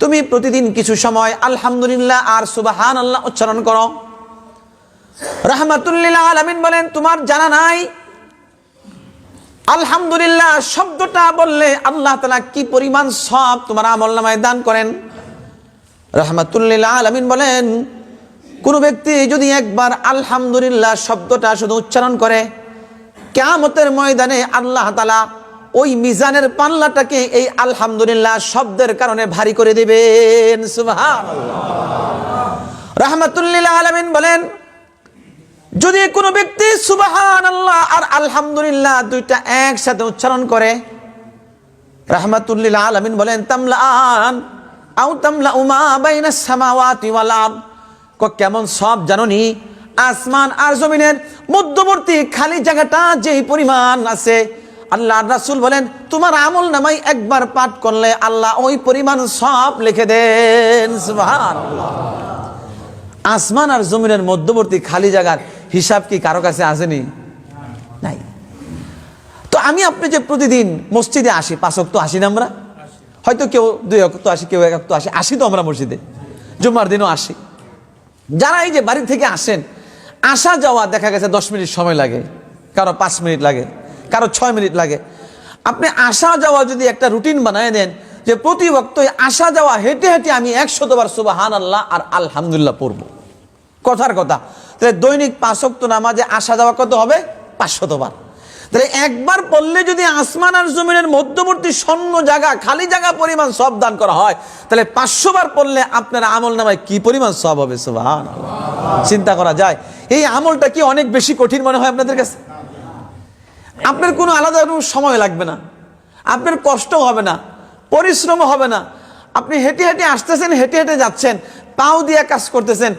তুমি প্রতিদিন কিছু সময় আলহামদুলিল্লাহ আর সুবাহান আল্লাহ উচ্চারণ করো। রহমাতুল্লিল্লাহ আলমিন বলেন, তোমার জানা নাই? আলহামদুলিল্লাহ, শব্দটা বললে আল্লাহ তালা কি পরিমাণ সব তোমার আমল নামায় দান করেন? রহমাতুল্লিল্লাহ আলমিন বলেন, কোনো ব্যক্তি যদি একবার আলহামদুলিল্লাহ শব্দটা শুধু উচ্চারণ করে, কেয়ামতের ময়দানে আল্লাহ তালা ওই মিজানের পাল্লাটাকে এই আলহামদুলিল্লাহ শব্দের কারণে ভারী করে দিবেন। রহমাতুল্লিল্লাহ আলমিন বলেন, যদি কোনো ব্যক্তি সুবাহান আল্লাহ আর আলহামদুলিল্লাহ দুইটা একসাথে উচ্চারণ করে, রাহমাতুল্লিল আলামিন বলেন তামলান উমা কেমন সব জাননি? আসমান আর জমিনের মধ্যবর্তী খালি জায়গাটা যেই পরিমাণ আছে আল্লাহ রাসূল বলেন, তোমার আমল নামাই একবার পাঠ করলে আল্লাহ ওই পরিমাণ সব লিখে দেন। আসমান আর জমিনের মধ্যবর্তী খালি জায়গার হিসাব কি কারও কাছে আসেনি? নাই। তো আমি আপনি যে প্রতিদিন মসজিদে আসি, পাঁচ অক্ত আসি না আমরা? হয়তো কেউ দুই অক্ত আসি, কেউ এক অক্ত আসি আসি তো আমরা মসজিদে। জুম্মার দিনও আসি। যারা এই যে বাড়ি থেকে আসেন আসা যাওয়া দেখা গেছে দশ মিনিট সময় লাগে, কারও পাঁচ মিনিট লাগে। কারও ছয় মিনিট লাগে। আপনি আসা যাওয়া যদি একটা রুটিন বানায় দেন যে প্রতি বক্তই আসা যাওয়া হেঁটে হেঁটে আমি একশতবার সুবাহান আল্লাহ আর আলহামদুলিল্লাহ পড়ব। কথার কথা। তাহলে দৈনিক পাঁচক্ত নামাজে আসা যাওয়া কত হবে? পাঁচশতবার তাহলে একবার পড়লে যদি আসমান আর জমিনের মধ্যবর্তী স্বর্ণ জায়গা, খালি জায়গা পরিমাণ সব দান করা হয়, তাহলে পাঁচশো বার পড়লে আপনার আমল নামায় কি পরিমাণ সব হবে? সুবহান চিন্তা করা যায়। এই আমলটা কি অনেক বেশি কঠিন মনে হয় আপনাদের কাছে? আপনার কোনো আলাদা কোনো সময় লাগবে না। আপনার কষ্ট হবে না পরিশ্রম হবে না। আপনি হেঁটে হেঁটে আসতেছেন, হেঁটে হেঁটে যাচ্ছেন, পাও দিয়ে কাজ করতেছেন